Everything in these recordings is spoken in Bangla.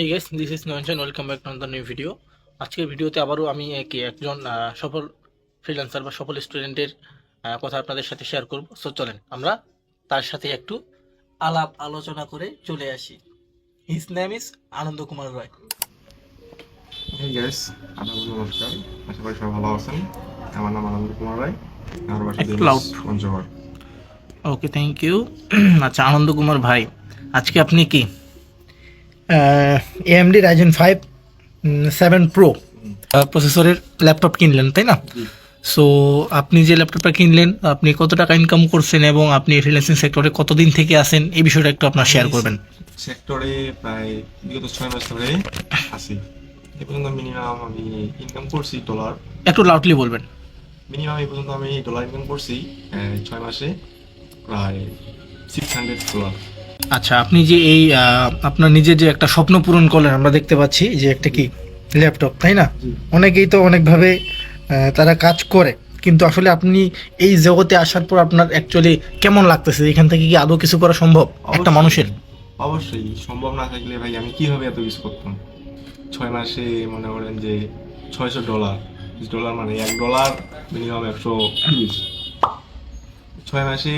এই guys this is নয়নশন welcome back to new video আজকের ভিডিওতে আবারও আমি কি একজন সফল ফ্রিল্যান্সার বা সফল স্টুডেন্টের কথা আপনাদের সাথে শেয়ার করব। সো চলেন আমরা তার সাথে একটু আলাপ আলোচনা করে চলে আসি। His name is Anand Kumar Roy. Hey guys আপনাদের নমস্কার আশা করি সবাই ভালো আছেন। আমার নাম আনন্দ কুমার রায়। আমার বাসা একটু পঞ্চগড় ওকে থ্যাংক ইউ আচ্ছা আনন্দ কুমার ভাই আজকে আপনি কি? AMD Ryzen five seven pro প্রসেসরের ল্যাপটপ কিনলেন তাই না? সো আপনি যে ল্যাপটপটা কিনলেন আপনি কত টাকা ইনকাম করছেন এবং আপনি ফ্রিল্যান্সিং সেক্টরে কতদিন থেকে আছেন এই বিষয়টা একটু আপনার শেয়ার করবেন। সেক্টরে প্রায় বিগত ছয় মাস ধরে আছি। এ পর্যন্ত মিনিমাম আমি ইনকাম করছি ডলার একটু লাউডলি বলবেন। মিনিমাম এই পর্যন্ত আমি ডলার ইনকাম করছি ছয় মাসে প্রায় সিক্স হান্ড্রেড ডলার আচ্ছা আপনি যে এই আপনার নিজের যে একটা স্বপ্ন পূরণ করলেন আমরা দেখতে পাচ্ছি যে একটা কি ল্যাপটপ তাই না? অনেকেই তো অনেকভাবে তারা কাজ করে কিন্তু আসলে আপনি এই জগতে আসার পর আপনার অ্যাকচুয়ালি কেমন লাগতেছে? এখান থেকে কি আদৌ কিছু করা সম্ভব একটা মানুষের? অবশ্যই সম্ভব না থাকলে ভাই আমি কীভাবে এত কিছু করতাম? ছয় মাসে মনে করেন যে ছয়শো ডলার ডলার মানে এক ডলার মিনিমাম একশো ছয় মাসে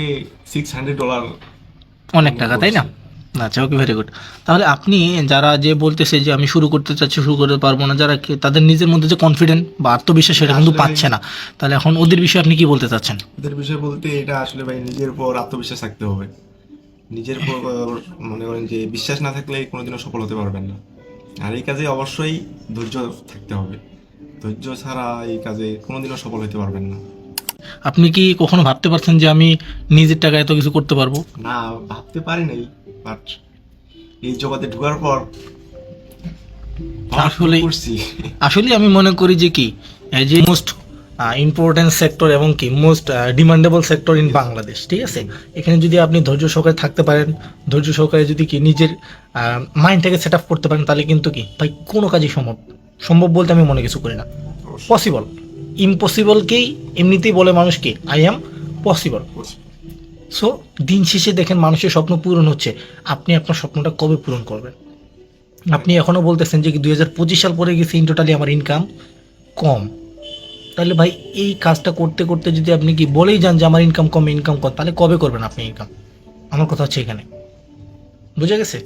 সিক্স হান্ড্রেড ডলার অনেক টাকা তাই না? আচ্ছা ওকে ভেরি গুড তাহলে আপনি যারা যে বলতেছে যে আমি শুরু করতে চাচ্ছি শুরু করতে পারব না যারা তাদের নিজের মধ্যে যে কনফিডেন্ট বা আত্মবিশ্বাস সেটা কিন্তু পাচ্ছে না। তাহলে এখন ওদের বিষয়ে আপনি কি বলতে চাচ্ছেন? ওদের বিষয় বলতে এটা আসলে ভাই নিজের উপর আত্মবিশ্বাস থাকতে হবে। নিজের উপর মনে করেন যে বিশ্বাস না থাকলে কোনোদিনও সফল হতে পারবেন না। আর এই কাজে অবশ্যই ধৈর্য থাকতে হবে। ধৈর্য ছাড়া এই কাজে কোনোদিনও সফল হতে পারবেন না। আপনি কি কখনো ভাবতে পারছেন যে আমি নিজের টাকায় এত কিছু করতে পারব? না ভাবতে পারি নাই বাট এই জগতে ঢোকার পর করছি। আসলে আমি মনে করি যে কি যে মোস্ট ইম্পর্টেন্ট সেক্টর এবং কি most demandable sector in Bangladesh ঠিক আছে? এখানে যদি আপনি ধৈর্য সহকারে থাকতে পারেন ধৈর্য সহকারে যদি কি নিজের মাইন্ডটাকে সেট আপ করতে পারেন তাহলে কিন্তু কি ভাই কোনো কাজই সম্ভব সম্ভব বলতে আমি মনে কিছু করি না। পসিবল ইম্পসিবলকেই এমনিতেই বলে মানুষকে আই অ্যাম পসিবল সো দিন শেষে দেখেন মানুষের স্বপ্ন পূরণ হচ্ছে। আপনি আপনার স্বপ্নটা কবে পূরণ করবেন? আপনি এখনও বলতেছেন যে দুই হাজার পঁচিশ সাল পরে গেছে ইন টোটালি আমার ইনকাম কম। তাহলে ভাই এই কাজটা করতে করতে যদি আপনি কি বলেই যান যে আমার ইনকাম কম ইনকাম কম তাহলে কবে করবেন আপনি ইনকাম আমার কথা হচ্ছে এখানে। বুঝে গেছে?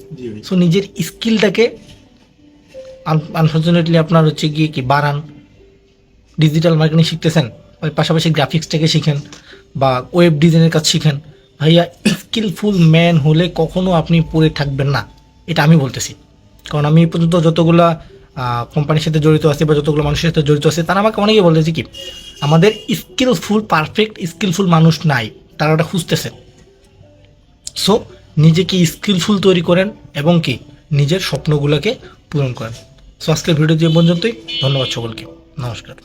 সো নিজের স্কিলটাকে আনফর্চুনেটলি আপনার হচ্ছে গিয়ে কি বাড়ান। ডিজিটাল মার্কেটিং শিখতেছেন ওই পাশাপাশি গ্রাফিক্সটাকে শিখেন বা ওয়েব ডিজাইনের কাজ শিখেন, ভাইয়া স্কিলফুল ম্যান হলে কখনো আপনি পড়ে থাকবেন না, এটা আমি বলতেছি। কারণ আমি পর্যন্ত যতগুলা কোম্পানির সাথে জড়িত আছে বা যতগুলো মানুষের সাথে জড়িত আছে, তারা আমাকে অনেকে বলতেছে কি, আমাদের স্কিলফুল পারফেক্ট স্কিলফুল মানুষ নাই, তারা ওটা খুঁজতেছে। সো নিজেকে স্কিলফুল তৈরি করেন এবং কি, নিজের স্বপ্নগুলোকে পূরণ করেন। সো আজকের ভিডিও দিয়ে পর্যন্তই, ধন্যবাদ সকলকে, নমস্কার।